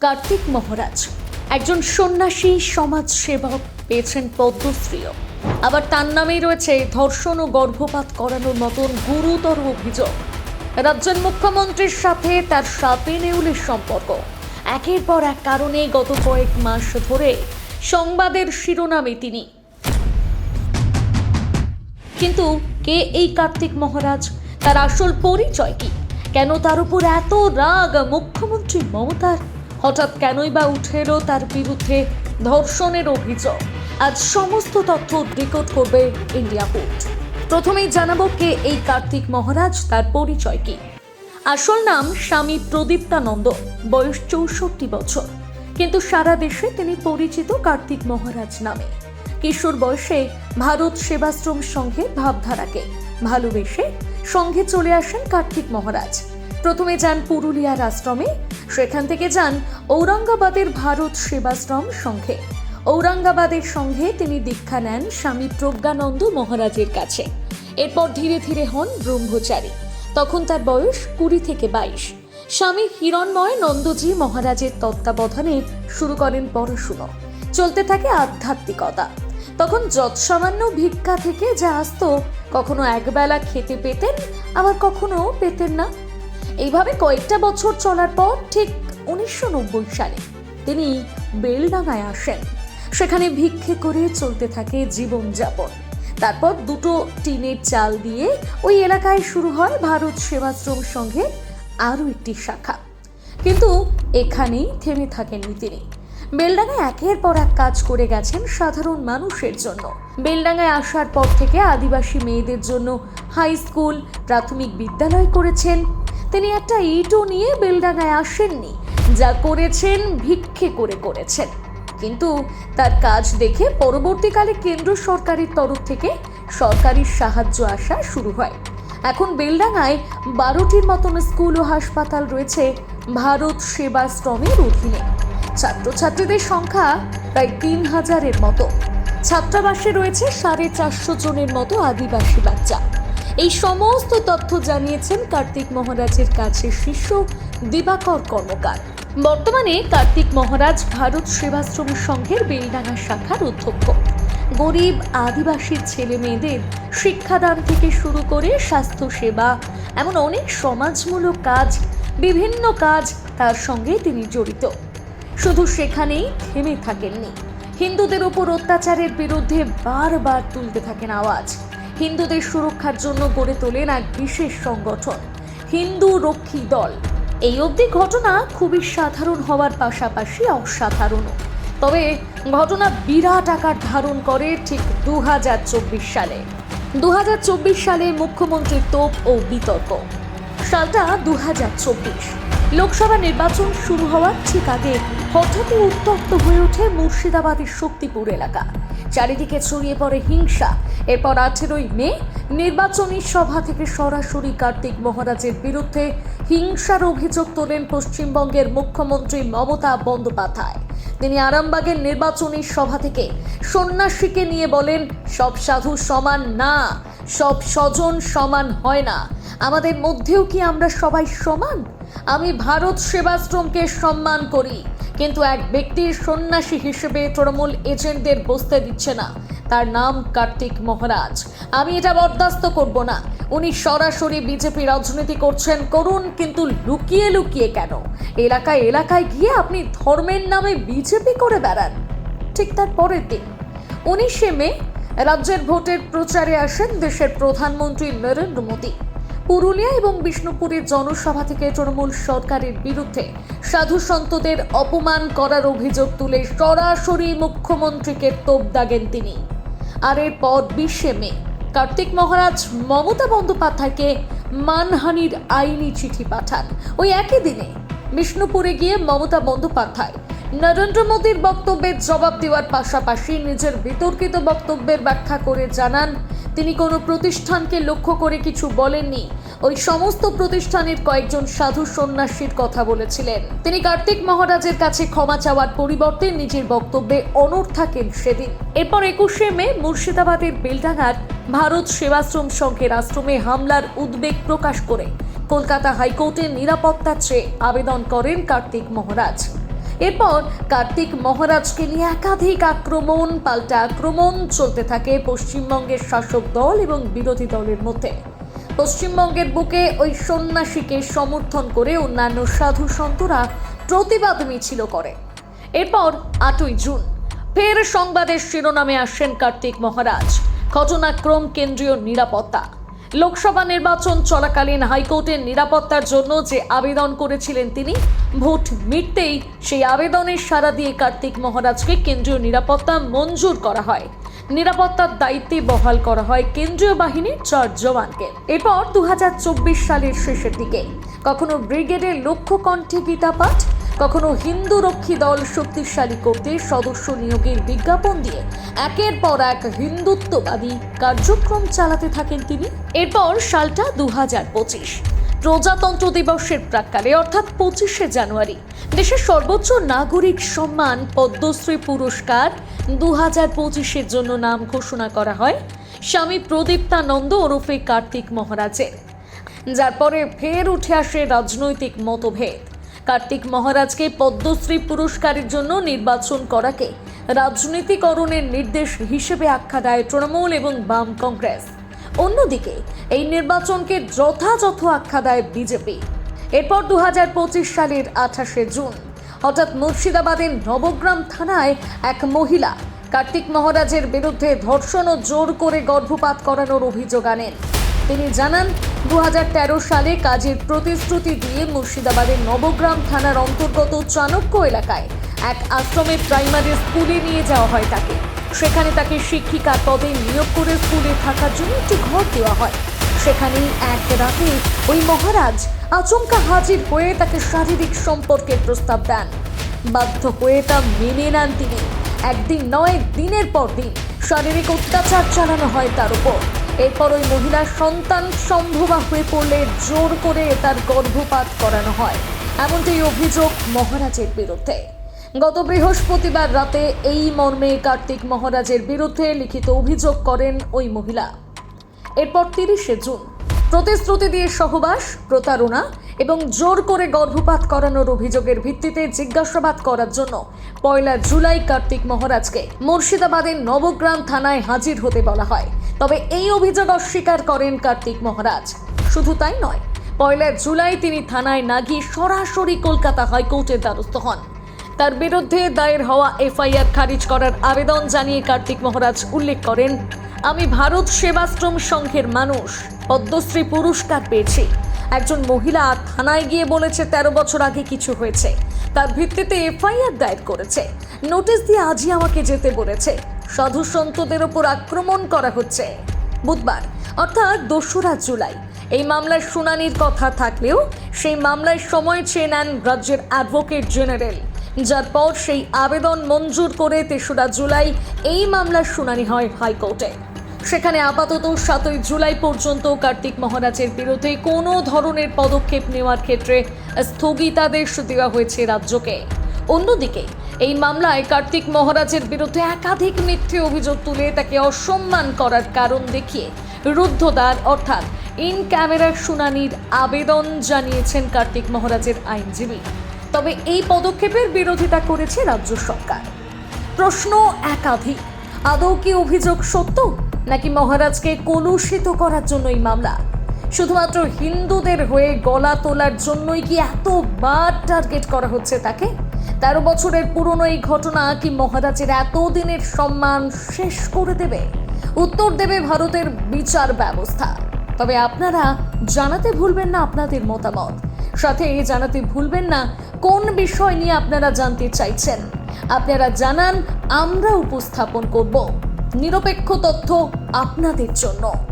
কার্তিক মহারাজ, একজন সন্ন্যাসী সমাজ সেবক পেয়েছেন পদ্মশ্রীও। আবার তার নামেই রয়েছে ধর্ষণ ও গর্ভপাত করানোর মতন গুরুতর অভিযোগ। রাজ্যের মুখ্যমন্ত্রীর সাথে তার সাপে নেউলের সম্পর্ক। একের পর এক কারণে গত কয়েক মাস ধরে সংবাদের শিরোনামে তিনি। কিন্তু কে এই কার্তিক মহারাজ? তার আসল পরিচয় কি? কেন তার উপর এত রাগ মুখ্যমন্ত্রী মমতার? হঠাৎ কেনই বা উঠে এলো তার বিরুদ্ধে ধর্ষণের অভিযোগ। আজ সমস্ত তথ্য রেকর্ড করবে ইন্ডিয়া পোর্ট প্রথমেই জানাব কে এই কার্তিক মহারাজ, তার পরিচয় কি? আসল নাম স্বামী প্রদীপ্তানন্দ, বয়স চৌষট্টি বছর। কিন্তু সারা দেশে তিনি পরিচিত কার্তিক মহারাজ নামে। কিশোর বয়সে ভারত সেবাশ্রম সংঘে ভাবধারাকে। ভালোবেসে সংঘে চলে আসেন কার্তিক মহারাজ। প্রথমে যান পুরুলিয়ার আশ্রমে সেখান থেকে যান ঔরঙ্গাবাদের ভারত সেবাশ্রম সংঘে ঔরঙ্গাবাদের সঙ্গে তিনি দীক্ষা নেন স্বামী প্রজ্ঞানন্দ মহারাজের কাছে। এরপর ধীরে ধীরে হন ব্রহ্মচারী। তখন তার বয়স কুড়ি থেকে বাইশ। স্বামী হিরণময় নন্দজি মহারাজের তত্ত্বাবধানে শুরু করেন পড়াশুনো। চলতে থাকে আধ্যাত্মিকতা। তখন যৎসামান্য ভিক্ষা থেকে যা আসতো, কখনো একবেলা খেতে পেতেন, আবার কখনো পেতেন না। এইভাবে কয়েকটা বছর চলার পর ঠিক উনিশশো নব্বই সালে তিনি বেলডাঙায় আসেন। সেখানে ভিক্ষে করে চলতে থাকে জীবনযাপন। তারপর দুটো টিনের চাল দিয়ে ওই এলাকায় শুরু হয় ভারত সেবাশ্রম সঙ্গে আরও একটি শাখা। কিন্তু এখানেই থেমে থাকেননি তিনি। বেলডাঙায় একের পর এক কাজ করে গেছেন সাধারণ মানুষের জন্য। বেলডাঙায় আসার পর থেকে আদিবাসী মেয়েদের জন্য হাই স্কুল, প্রাথমিক বিদ্যালয় করেছেন। তিনি একটা ইটও নিয়ে বেলডাঙায় আসেননি। যা করেছেন, ভিক্ষে করে করেছেন। কিন্তু তার কাজ দেখে পরবর্তীকালে কেন্দ্র সরকারের তরফ থেকে সরকারি সাহায্য আসা শুরু হয়। এখন বেলডাঙায় বারোটির মতন স্কুল ও হাসপাতাল রয়েছে ভারত সেবাশ্রমের অধীনে। ছাত্রছাত্রীদের সংখ্যা প্রায় তিন হাজারের মতো। ছাত্রাবাসে রয়েছে সাড়ে চারশো জনের মতো আদিবাসী বাচ্চা। এই সমস্ত তথ্য জানিয়েছেন কার্তিক মহারাজের কাছে শিষ্য দিবাকর কর্মকার। বর্তমানে কার্তিক মহারাজ ভারত সেবাশ্রম সংঘের বেলডাঙ্গা শাখার অধ্যক্ষ। গরিব আদিবাসীর ছেলে মেয়েদের শিক্ষাদান থেকে শুরু করে স্বাস্থ্যসেবা, এমন অনেক সমাজমূলক কাজ, বিভিন্ন কাজ তার সঙ্গে তিনি জড়িত। শুধু সেখানেই থেমে থাকেননি। হিন্দুদের উপর অত্যাচারের বিরুদ্ধে বারবার তুলতে থাকেন আওয়াজ। হিন্দুদের সুরক্ষার জন্য গড়ে তোলেন এক বিশেষ সংগঠন, হিন্দু রক্ষী দল। এই অবধি ঘটনা খুবই সাধারণ হওয়ার পাশাপাশি অসাধারণও। তবে ঘটনা বিরাট আকার ধারণ করে ঠিক দু হাজার চব্বিশ সালে। দু হাজার চব্বিশ সালে মুখ্যমন্ত্রীর তোপ ও বিতর্ক। সালটা দু হাজার চব্বিশ। লোকসভা নির্বাচন শুরু হওয়ার ঠিক আগে হঠাৎই উত্তপ্ত হয়ে ওঠে মুর্শিদাবাদের শক্তিপুর এলাকা। চারিদিকে ছড়িয়ে পড়ে হিংসা। এরপর আঠেরোই মে, নির্বাচনী সভা থেকে সরাসরি কার্তিক মহারাজের বিরুদ্ধে হিংসার অভিযোগ তোলেন পশ্চিমবঙ্গের মুখ্যমন্ত্রী মমতা বন্দ্যোপাধ্যায়। তিনি আরামবাগের নির্বাচনী সভা থেকে সন্ন্যাসীকে নিয়ে বলেন, সব সাধু সমান না, সব স্বজন সমান হয় না। আমাদের মধ্যেও কি আমরা সবাই সমান? আমি ভারত সেবাশ্রমকে সম্মান করি। কিন্তু এক ব্যক্তির সন্ন্যাসী হিসেবে তৃণমূল এজেন্টদের বসতে দিচ্ছে না। তার নাম কার্তিক মহারাজ। আমি এটা বরদাস্ত করব না। উনি সরাসরি বিজেপি রাজনীতি করছেন, করুন, কিন্তু লুকিয়ে লুকিয়ে কেন? এলাকায় এলাকায় গিয়ে আপনি ধর্মের নামে বিজেপি করে বেড়ান। ঠিক তার পরের দিন, উনিশে মে, রাজ্যের ভোটের প্রচারে আসেন দেশের প্রধানমন্ত্রী নরেন্দ্র মোদী। পুরুলিয়া এবং বিষ্ণুপুরের জনসভা থেকে তৃণমূল সরকারের বিরুদ্ধে সাধু সন্তদের অপমান করার অভিযোগ তুলে সরাসরি মুখ্যমন্ত্রীকে তোপ দাগেন তিনি। আর এরপর বিশে মে, কার্তিক মহারাজ মমতা বন্দ্যোপাধ্যায়কে মানহানির আইনি চিঠি পাঠান। ওই একই দিনে বিষ্ণুপুরে গিয়ে মমতা বন্দ্যোপাধ্যায় নরেন্দ্র মোদীর বক্তব্যের জবাব দেওয়ার পাশাপাশি নিজের বিতর্কিত বক্তব্যের ব্যাখ্যা করে জানান, তিনি কোনো প্রতিষ্ঠানকে লক্ষ্য করে কিছু বলেননি। ওই সমস্ত প্রতিষ্ঠানের কয়েকজন সাধু সন্ন্যাসীর কথা বলেছিলেন। তিনি কার্তিক মহারাজের কাছে ক্ষমা চাওয়ার পরিবর্তে নিজের বক্তব্যে অনড় থাকেন সেদিন। এরপর একুশে মে, মুর্শিদাবাদের বেলডাঙ্গার ভারত সেবাশ্রম সংঘের আশ্রমে হামলার উদ্বেগ প্রকাশ করে। কলকাতা হাইকোর্টের নিরাপত্তা চেয়ে আবেদন করেন কার্তিক মহারাজ। এরপর কার্তিক মহারাজকে নিয়ে একাধিক আক্রমণ, পাল্টা আক্রমণ চলতে থাকে পশ্চিমবঙ্গের শাসক দল এবং বিরোধী দলের মধ্যে। পশ্চিমবঙ্গের বুকে ওই সন্ন্যাসীকে সমর্থন করে অন্যান্য সাধু সন্তরা প্রতিবাদ মিছিল করে। এরপর আটই জুন, ফের সংবাদের শিরোনামে আসেন কার্তিক মহারাজ। ঘটনাক্রম কেন্দ্রীয় নিরাপত্তা। লোকসভা নির্বাচন চলাকালীন হাইকোর্টের নিরাপত্তার জন্য যে আবেদন করেছিলেন তিনি, ভোট মিটতেই সেই আবেদনের সাড়া দিয়ে কার্তিক মহারাজকে কেন্দ্রীয় নিরাপত্তা মঞ্জুর করা হয়। নিরাপত্তার দায়িত্বে বহাল করা হয় কেন্দ্রীয় বাহিনীর চার জওয়ানকে। এরপর দু হাজার চব্বিশ সালের শেষের দিকে কখনো ব্রিগেডের লক্ষ্য কণ্ঠে গীতা পাঠ কখনো হিন্দু রক্ষী দল শক্তিশালী করতে সদস্য নিয়োগের বিজ্ঞাপন দিয়ে একের পর এক হিন্দুত্ববাদী কার্যক্রম চালাতে থাকেন তিনি। এরপর সালটা দু হাজার পঁচিশ। প্রজাতন্ত্র দিবসের প্রাক্কালে, অর্থাৎ পঁচিশে জানুয়ারি, দেশের সর্বোচ্চ নাগরিক সম্মান পদ্মশ্রী পুরস্কার দু হাজার পঁচিশের জন্য নাম ঘোষণা করা হয় স্বামী প্রদীপ্তানন্দ ওরফে কার্তিক মহারাজের। যার পরে ফের উঠে আসে রাজনৈতিক মতভেদ। কার্তিক মহারাজকে পদ্মশ্রী পুরস্কারের জন্য নির্বাচন করাকে রাজনীতিকরণের নির্দেশ হিসেবে আখ্যা দেয় তৃণমূল এবং বাম কংগ্রেস। অন্যদিকে, এই নির্বাচনকে যথাযথ আখ্যা দেয় বিজেপি। এরপর দু হাজার পঁচিশ সালের আঠাশে জুন, হঠাৎ মুর্শিদাবাদের নবগ্রাম থানায় এক মহিলা কার্তিক মহারাজের বিরুদ্ধে ধর্ষণ ও জোর করে গর্ভপাত করানোর অভিযোগ আনেন। তিনি জানান দু হাজার তেরো সালে কাজের প্রতিশ্রুতি দিয়ে মুর্শিদাবাদের নবগ্রাম থানার অন্তর্গত চাণক্য এলাকায় এক আশ্রমে প্রাইমারি স্কুলে নিয়ে যাওয়া হয় তাকে। সেখানে তাকে শিক্ষিকা পদে নিয়োগ করে স্কুলে থাকার জন্য একটি ঘর দেওয়া হয়। সেখানেই এক রাতে ওই মহারাজ আচমকা হাজির হয়ে তাকে শারীরিক সম্পর্কের প্রস্তাব দেন। বাধ্য হয়ে তা মেনে নেন তিনি। একদিন নয়, দিনের পর দিন শারীরিক অত্যাচার চালানো হয় তার উপর। এরপর ওই মহিলা সন্তান সম্ভবা হয়ে পড়লে জোর করে তার গর্ভপাত করানো হয়। এমনটাই অভিযোগ মহারাজের বিরুদ্ধে। গত বৃহস্পতিবার রাতে এই মর্মে কার্তিক মহারাজের বিরুদ্ধে লিখিত অভিযোগ করেন ওই মহিলা। এরপর তিরিশে জুন, প্রতিশ্রুতি দিয়ে সহবাস, প্রতারণা এবং জোর করে গর্ভপাত করানোর অভিযোগের ভিত্তিতে জিজ্ঞাসাবাদ করার জন্য পয়লা জুলাই কার্তিক মহারাজকে মুর্শিদাবাদের নবগ্রাম থানায় হাজির হতে বলা হয়। তবে এই অভিযোগ অস্বীকার করেন কার্তিক মহারাজ। শুধু তাই নয়, পয়লা জুলাই তিনি থানায় না গিয়ে সরাসরি কলকাতা হাইকোর্টের দ্বারস্থ হন। তার বিরুদ্ধে দায়ের হওয়া এফআইআর খারিজ করার আবেদন জানিয়ে কার্তিক মহারাজ উল্লেখ করেন, আমি ভারত সেবাশ্রম সংঘের মানুষ, পদ্মশ্রী পুরস্কার পেয়েছি। একজন মহিলা থানায় গিয়ে বলেছে তেরো বছর আগে কিছু হয়েছে। তার ভিত্তিতে এফআইআর দায়ের করেছে। নোটিশ দিয়ে আজই আমাকে যেতে বলেছে। সাধু সন্তদের ওপর আক্রমণ করা হচ্ছে। বুধবার, অর্থাৎ দোসরা জুলাই, এই মামলার শুনানির কথা থাকলেও সেই মামলায় সময় চেয়ে নেন রাজ্যের অ্যাডভোকেট জেনারেল, যার পর সেই আবেদন মঞ্জুর করে তেসরা জুলাই এই মামলার শুনানি হয় হাইকোর্টে। সেখানে আপাতত সাতই জুলাই পর্যন্ত কার্তিক মহারাজের বিরুদ্ধে কোনো ধরনের পদক্ষেপ নেওয়ার ক্ষেত্রে স্থগিতাদেশ দেওয়া হয়েছে রাজ্যকে। অন্যদিকে, এই মামলায় কার্তিক মহারাজের বিরুদ্ধে একাধিক মিথ্যে অভিযোগ তুলে তাকে অসম্মান করার কারণ দেখিয়ে রুদ্ধদ্বার, অর্থাৎ ইন ক্যামেরার শুনানির আবেদন জানিয়েছেন কার্তিক মহারাজের আইনজীবী। তবে এই পদক্ষেপের বিরোধিতা করেছে রাজ্য সরকার। প্রশ্ন একাধিক, আদৌ কি অভিযোগ সত্য, নাকি মহারাজকে কলুষিত করার জন্য এই মামলা? শুধুমাত্র হিন্দুদের হয়ে গলা তোলার জন্যই কি এতবার টার্গেট করা হচ্ছে তাকে? তেরো বছরের পুরনো এই ঘটনা কি মহারাজের এতদিনের সম্মান শেষ করে দেবে? উত্তর দেবে ভারতের বিচার ব্যবস্থা। তবে আপনারা জানাতে ভুলবেন না আপনাদের মতামত। সাথে জানাতে ভুলবেন না কোন বিষয় নিয়ে আপনারা জানতে চাইছেন। আপনারা জানান, আমরা উপস্থাপন করব। নিরপেক্ষ তথ্য আপনাদের জন্য।